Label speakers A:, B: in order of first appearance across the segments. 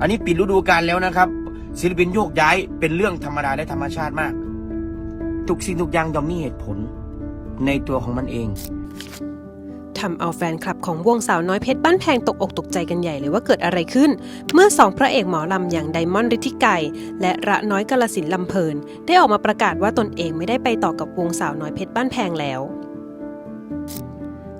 A: อันนี้ปิดฤดูกาลแล้วนะครับ ศิลปินโยกย้ายเป็นเรื่องธรรมดาและธรรมชาติมาก ทุกสิ่งทุกอย่างย่อมมีเหตุผลในตัวของมันเอง
B: ทำเอาแฟนคลับของวงสาวน้อยเพชรบ้านแพงตกอกตกใจกันใหญ่เลยว่าเกิดอะไรขึ้น เมื่อสองพระเอกหมอลำอย่างไดมอนด์ฤทธิไก่และระน้อยกาลสินลำเพลิน ได้ออกมาประกาศว่าตนเองไม่ได้ไปต่อกับวงสาวน้อยเพชรบ้านแพงแล้ว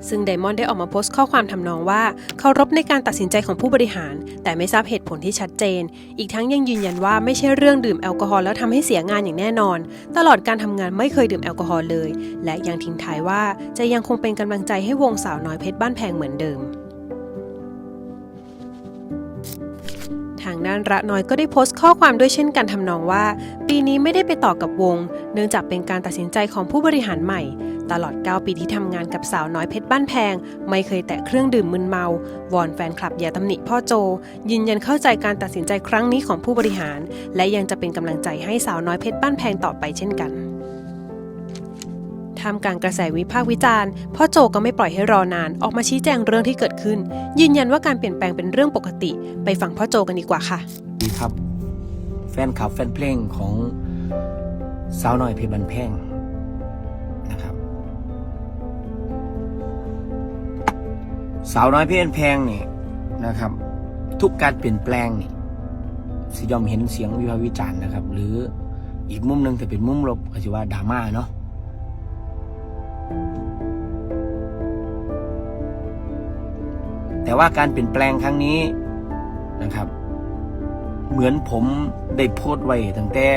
B: ซึ่งไดมอนด์ได้ออกมาโพสต์ข้อความทำนองว่าเคารพในการตัดสินใจของผู้บริหาร แต่ไม่ทราบเหตุผลที่ชัดเจน อีกทั้งยังยืนยันว่าไม่ใช่เรื่องดื่มแอลกอฮอล์แล้วทำให้เสียงานอย่างแน่นอน ตลอดการทำงานไม่เคยดื่มแอลกอฮอล์เลย และยังทิ้งท้ายว่าจะยังคงเป็นกำลังใจให้วงสาวน้อยเพชรบ้านแพงเหมือนเดิมทางด้านระน้อยก็ได้โพสต์ข้อความด้วยเช่นกันทำนองว่า ปีนี้ไม่ได้ไปต่อกับวง เนื่องจากเป็นการตัดสินใจของผู้บริหารใหม่ ตลอด 9 ปีที่ทำงานกับสาวน้อยเพชรบ้านแพง ไม่เคยแตะเครื่องดื่มมึนเมา วอนแฟนคลับอย่าตำหนิพ่อโจ ยืนยันเข้าใจการตัดสินใจครั้งนี้ของผู้บริหาร และยังจะเป็นกำลังใจให้สาวน้อยเพชรบ้านแพงต่อไปเช่นกันท่ามกลางกระแสวิพากษ์วิจารณ์ พ่อโจก็ไม่ปล่อยให้รอนาน ออกมาชี้แจงเรื่องที่เกิดขึ้น ยืนยันว่าการเปลี่ยนแปลงเป็นเรื่องปกติ ไปฟังพ่อโจกันดีกว่าค่ะ
A: ดีครับ แฟนคลับแฟนเพลงของสาวน้อยเพชรบันแพง สาวน้อยเพชรบันแพงนี่นะครับ ทุกการเปลี่ยนแปลงนี่สิยอมเห็นเสียงวิพากษ์วิจารณ์นะครับ หรืออีกมุมหนึ่งแต่เป็นมุมลบก็จะว่าดราม่าเนาะแต่ว่าการเปลี่ยนแปลงครั้งนี้นะครับ เหมือนผมได้โพสต์ไว้ตั้งแต่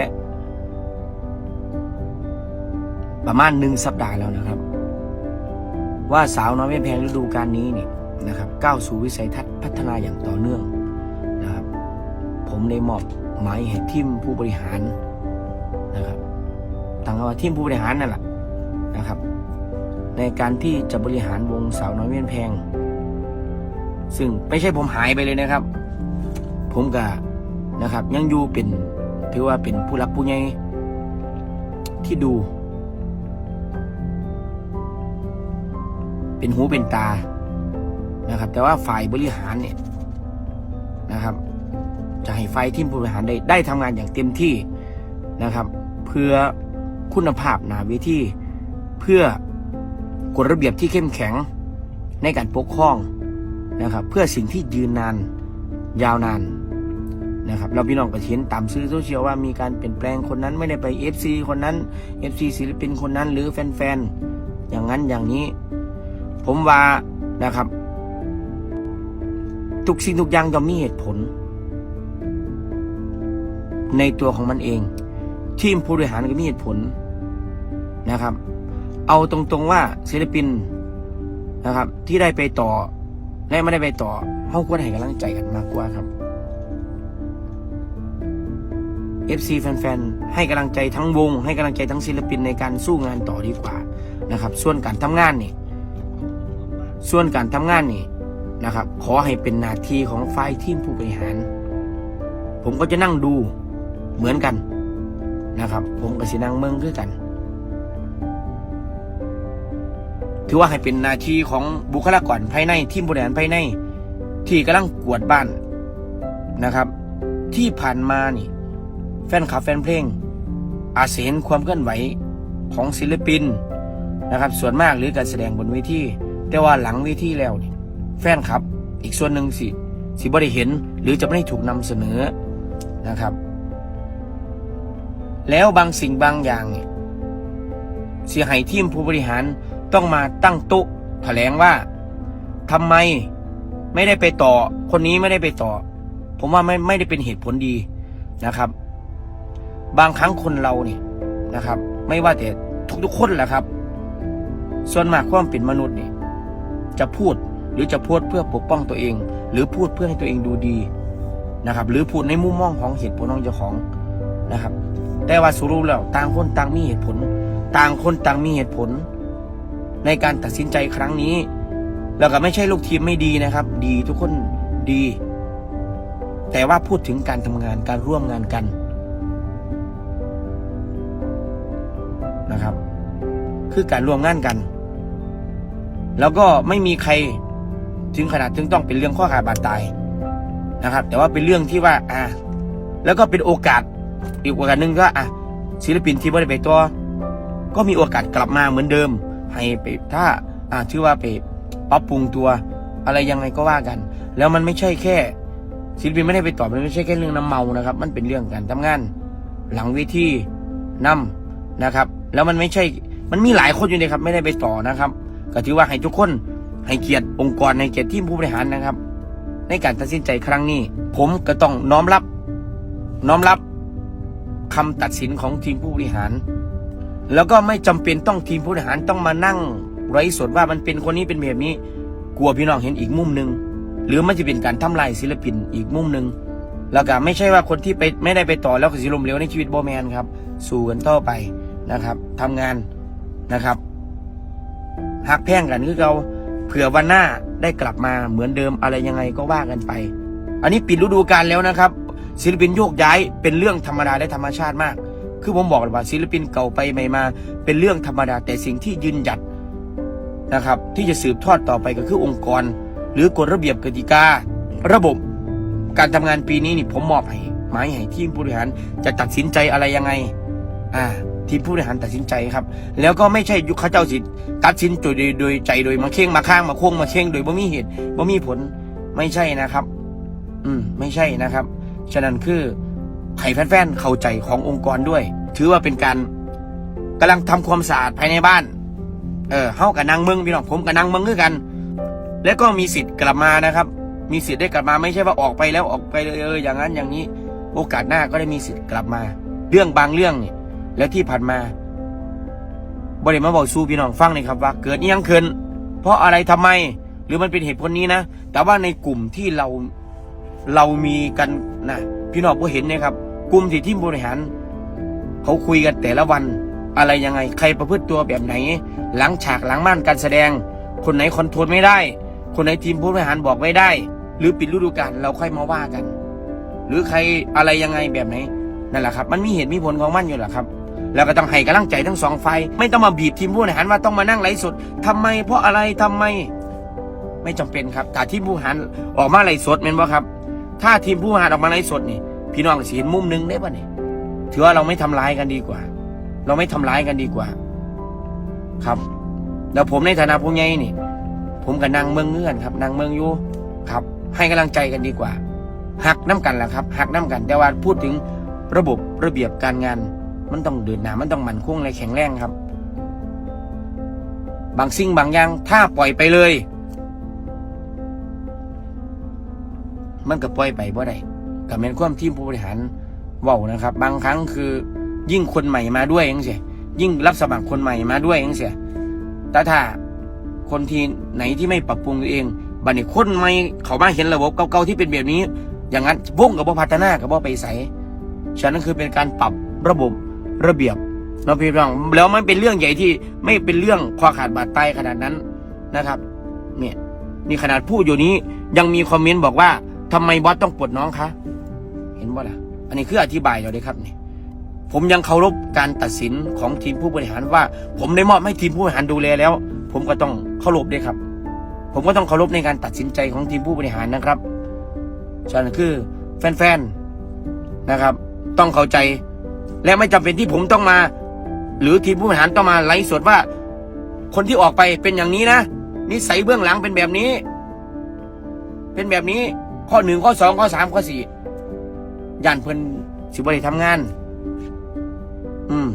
A: ประมาณหนึ่งสัปดาห์แล้วนะครับ ว่าสาวน้อยไม่แพงฤดูกาลนี้เนี่ย นะครับก้าวสู่วิสัยทัศน์พัฒนาอย่างต่อเนื่องนะครับผมได้มอบหมายให้ทีมผู้บริหารนะครับตั้งว่าทีมผู้บริหารนั่นแหละนะครับ ในการที่จะบริหารวงสาวน้อยเวียนแพง ซึ่งไม่ใช่ผมหายไปเลยนะครับ ผมก็นะครับยังอยู่เป็นถือว่าเป็นผู้รักผู้ใหญ่ที่ดู เป็นหูเป็นตา นะครับ แต่ว่าฝ่ายบริหารเนี่ยนะครับ จะให้ฝ่ายทีมผู้บริหารได้ได้ทำงานอย่างเต็มที่นะครับ เพื่อคุณภาพนาเวทีเพื่อกฎระเบียบที่เข้มแข็งในการปกครองนะครับ เพื่อสิ่งที่ยืนนานยาวนานนะครับเราพี่น้องก็เห็นตามสื่อโซเชียลว่ามีการเปลี่ยนแปลงคนนั้นไม่ได้ไป FC คนนั้น FC ศิลปินคนนั้นหรือแฟนๆอย่างนั้นอย่างนี้ ผมว่านะครับ ทุกสิ่งทุกอย่างย่อมมีเหตุผล ในตัวของมันเอง ทีมผู้บริหารก็มีเหตุผลนะครับ เอาตรงๆว่าศิลปินนะครับ ที่ได้ไปต่อและไม่ได้ไปต่อเขาควรให้กำลังใจกันมากกว่าครับ FC แฟนๆ ให้กำลังใจทั้งวง ให้กำลังใจทั้งศิลปินในการสู้งานต่อดีกว่านะครับ ส่วนการทำงานนี่ ส่วนการทำงานนี่ นะครับ ขอให้เป็นหน้าที่ของฝ่ายทีมผู้บริหาร ผมก็จะนั่งดูเหมือนกันนะครับ ผมกับสินั่งเมืองคือกัน ถือว่าให้เป็นหน้าที่ของบุคลากรภายในทีมบริหารภายใน ที่กำลังกวดบ้านนะครับ ที่ผ่านมานี่ แฟนคลับแฟนเพลง อาจจะเห็นความเคลื่อนไหวของศิลปินนะครับ ส่วนมากหรือการแสดงบนเวทีแต่ว่าหลังเวทีแล้วนี่ แฟนคลับ อีกส่วนหนึ่งสิสิบ่ได้เห็น หรือจะไม่ได้ถูกนำเสนอนะครับ แล้วบางสิ่งบางอย่างเนี่ยเสียหายทีมผู้บริหารต้องมาตั้งโต๊ะแถลงว่าทำไมไม่ได้ไปต่อ คนนี้ไม่ได้ไปต่อ ผมว่าไม่ไม่ได้เป็นเหตุผลดีนะครับ บางครั้งคนเราเนี่ยนะครับ ไม่ว่าแต่ทุกๆคนแหละครับ ส่วนมากความเป็นมนุษย์เนี่ยจะพูด หรือจะพูดเพื่อปกป้องตัวเอง หรือพูดเพื่อให้ตัวเองดูดีนะครับ หรือพูดในมุมมองของเหตุผลของเจ้าของนะครับ แต่ว่าสรุปแล้วต่างคนต่างมีเหตุผล ต่างคนต่างมีเหตุผล ในการตัดสินใจครั้งนี้ แล้วก็ไม่ใช่ลูกทีมไม่ดีนะครับ ดีทุกคนดี แต่ว่าพูดถึงการทำงานการร่วมงานกันนะครับ คือการร่วมงานกัน แล้วก็ไม่มีใคร ถึงขนาดถึงต้องเป็นเรื่องข้อขาดบาดตายนะครับ แต่ว่าเป็นเรื่องที่ว่าอ่าแล้วก็เป็นโอกาสอีกโอกาสหนึ่งก็อะศิลปินที่ไม่ได้ไปตัวก็มีโอกาสกลับมาเหมือนเดิม ให้ไปถ้าอ่าชื่อว่าไปปรับปรุงตัว อะไรยังไงก็ว่ากัน แล้วมันไม่ใช่แค่ศิลปินไม่ได้ไปตอบมันไม่ใช่แค่เรื่องน้ำเมานะครับ มันเป็นเรื่องการทำงาน หลังเวทีนํนะครับ แล้วมันไม่ใช่มันมีหลายคนอยู่เลยครับ ไม่ได้ไปต่อนะครับ ก็ถือว่าให้ทุกคน ให้เกียรติองค์กรให้เกียรติทีมผู้บริหารนะครับ ในการตัดสินใจครั้งนี้ ผมก็ต้องน้อมรับ น้อมรับคำตัดสินของทีมผู้บริหาร แล้วก็ไม่จำเป็นต้องทีมผู้บริหารต้องมานั่งไร้สดว่ามันเป็นคนนี้เป็นแบบนี้ กลัวพี่น้องเห็นอีกมุมหนึ่งหรือมันจะเป็นการทำลายศิลปินอีกมุมหนึ่งแล้วก็ไม่ใช่ว่าคนที่ไปไม่ได้ไปต่อแล้วก็สิลมเหลวในชีวิตโบแมนครับ สู้กันต่อไปนะครับทำงานนะครับหักแพ่งกันคือเรา ผื่อวันหน้าได้กลับมาเหมือนเดิมอะไรยังไงก็ว่ากันไป อันนี้ปิดฤดูกาลแล้วนะครับ ศิลปินโยกย้ายเป็นเรื่องธรรมดาและธรรมชาติมาก คือผมบอกเลยว่าศิลปินเก่าไปใหม่มา เป็นเรื่องธรรมดาแต่สิ่งที่ยืนหยัดนะครับ ที่จะสืบทอดต่อไปก็คือองค์กร หรือกฎระเบียบกติกา ระบบการทำงานปีนี้นี่ผมมอบให้หมายให้ทีมบริหารจะตัดสินใจอะไรยังไง อ่า ทีมผู้บริหารตัดสินใจครับ แล้วก็ไม่ใช่ยุคข้าเจ้าสิตัดสินโดยโดยใจโดยมาเข่งมาข้างมาโค้งมาเข่งโดยบ่มีเหตุบ่มีผลไม่ใช่นะครับ อืม ไม่ใช่นะครับ ฉะนั้นคือให้แฟนๆเข้าใจขององค์กรด้วย ถือว่าเป็นการกำลังทำความสะอาดภายในบ้าน เออเฮากับนางเมืองพี่น้องผมกับนางเมืองคือกัน แล้วก็มีสิทธิ์กลับมานะครับ มีสิทธิ์ได้กลับมาไม่ใช่ว่าออกไปแล้วออกไปเลยเอออย่างนั้นอย่างนี้ โอกาสหน้าก็ได้มีสิทธิ์กลับมา เรื่องบางเรื่องเนี่ย แล้วที่ผ่านมาบริมาบอกสู้พี่น้องฟังเลยครับว่า เกิดอิหยังขึ้นเพราะอะไรทำไม หรือมันเป็นเหตุผลนี้นะ แต่ว่าในกลุ่มที่เราเรามีกันนะพี่น้องก็เห็นนะครับ กลุ่มที่ทีมบริหาร เขาคุยกันแต่ละวันอะไรยังไง ใครประพฤติตัวแบบไหน หลังฉากหลังม่านการแสดง คนไหนคอนโทรลไม่ได้ คนไหนทีมผู้บริหารบอกไม่ได้ หรือปิดฤดูกาลเราค่อยมาว่ากัน หรือใครอะไรยังไงแบบไหนนั่นแหละครับ มันมีเหตุมีผลของมันอยู่แหละครับ แล้วก็ต้องให้กำลังใจทั้งสองฝ่ายไม่ต้องมาบีบทีมผู้บริหารว่าต้องมานั่งไลฟ์สดทำไมเพราะอะไรทำไม ไม่จำเป็นครับถ้าทีมผู้บริหารออกมาไลฟ์สดเป็นบ่ครับ ถ้าทีมผู้บริหารออกมาไลฟ์สดนี่ พี่น้องสิเห็นมุมหนึงได้ป่ะนี่ถือว่าเราไม่ทำร้ายกันดีกว่า เราไม่ทำร้ายกันดีกว่า ครับ แล้วผมในฐานะผู้ใหญ่นี่ ผมกับนางเมืองเงื่อนครับนางเมืองอยู่ครับ ให้กำลังใจกันดีกว่าหักน้ำกันแหละครับหักน้ำกัน แต่ว่าพูดถึงระบบระเบียบการงาน มันต้องเดินหน้ามันต้องมั่นคงและแข็งแรงครับ บางสิ่งบางอย่างถ้าปล่อยไปเลย มันก็ปล่อยไปบ่ได้กับเป็นความทีมผู้บริหารว้านะครับ บางครั้งคือ ยิ่งคนใหม่มาด้วยยังเสียยิ่งรับสมัครคนใหม่มาด้วยยังเสียแต่ถ้าคนที่ไหนที่ไม่ปรับปรุงตัวเองบัดนี้คนไม่เขามาเห็นระบบเก่าๆที่เป็นแบบนี้ อย่างนั้นวงกับว่าพัฒนากับว่าไปใส่ฉะนั้นคือเป็นการปรับระบบ ระเบียบเนาะพี่น้องแล้วมันเป็นเรื่องใหญ่ที่ไม่เป็นเรื่องคอขาดบาดตายขนาดนั้นนะครับ เนี่ยนี่ขนาดพูดอยู่นี้ยังมีคอมเมนต์บอกว่าทำไมบอสต้องปลดน้องคะเห็นว่าล่ะ อันนี้คืออธิบายเราเลยครับนี่ผมยังเคารพการตัดสินของทีมผู้บริหารว่า ผมได้มอบให้ทีมผู้บริหารดูแลแล้ว ผมก็ต้องเคารพด้วยครับ ผมก็ต้องเคารพในการตัดสินใจของทีมผู้บริหารนะครับฉะนั้นคือแฟนๆนะครับ ต้องเข้าใจ และไม่จำเป็นที่ผมต้องมา หรือทีมผู้บริหารต้องมาไลฟ์สดว่า คนที่ออกไปเป็นอย่างนี้นะนิสัยเบื้องหลังเป็นแบบนี้ เป็นแบบนี้ข้อหนึ่งข้อสองข้อสามข้อสี่ย่านเพิ่นสิบริทำงาน อืม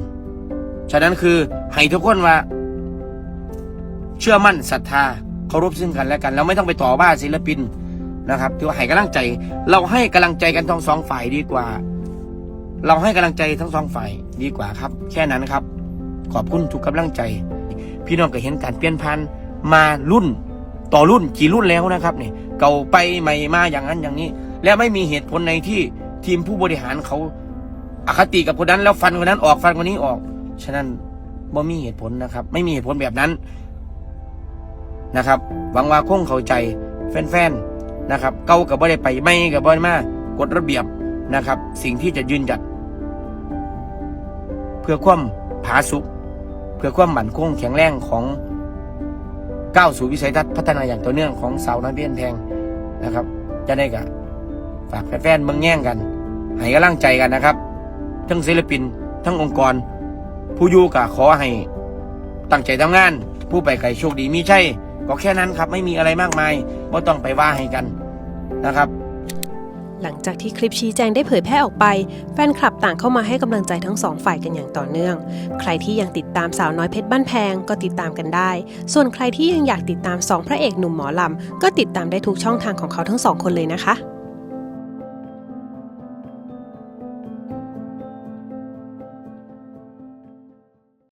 A: ฉะนั้นคือให้ทุกคนว่า เชื่อมั่นศรัทธาเคารพซึ่งกันและกันเราไม่ต้องไปต่อว่าศิลปินนะครับถือว่าให้กำลังใจ เราให้กำลังใจกันทั้งสองฝ่ายดีกว่า เราให้กำลังใจทั้งสองฝ่ายดีกว่าครับ แค่นั้นครับ ขอบคุณทุกกำลังใจ พี่น้องก็เห็นการเปลี่ยนพันมารุ่น ต่อรุ่นกี่รุ่นแล้วนะครับเนี่ยเก่าไปใหม่มาอย่างนั้นอย่างนี้ และไม่มีเหตุผลในที่ทีมผู้บริหารเขาอคติกับคนนั้นแล้วฟันคนนั้นออกฟันคนนี้ออก ฉะนั้นบ่มีเหตุผลนะครับ ไม่มีเหตุผลแบบนั้นนะครับหวังว่าคงเข้าใจแฟนๆนะครับ เก่ากับบ่ได้ไปไม่กับบ่ได้มากฎระเบียบ นะครับ สิ่งที่จะยืนหยัด เพื่อความผาสุกเพื่อความหมั่นคงแข็งแรงของก้าวสู่วิสัยทัศน์พัฒนาอย่างต่อเนื่องของสาวน้อยเบี้ยนแพงนะครับ จะได้กับฝากแฟนๆเมืองแย่งกันให้กำลังใจกันนะครับ ทั้งศิลปิน ทั้งองค์กร ผู้อยู่กะขอให้ตั้งใจทำงาน ผู้ไปไกลโชคดีมีใช่ก็แค่นั้นครับ ไม่มีอะไรมากมายไม่ต้องไปว่าให้กันนะครับ
B: หลังจากที่คลิปชี้แจงได้เผยแพร่ออกไป แฟนคลับต่างเข้ามาให้กำลังใจทั้งสองฝ่ายกันอย่างต่อเนื่อง ใครที่ยังติดตามสาวน้อยเพชรบ้านแพงก็ติดตามกันได้ ส่วนใครที่ยังอยากติดตามสองพระเอกหนุ่มหมอลำก็ติดตามได้ทุกช่องทางของเขาทั้งสองคนเลยนะคะ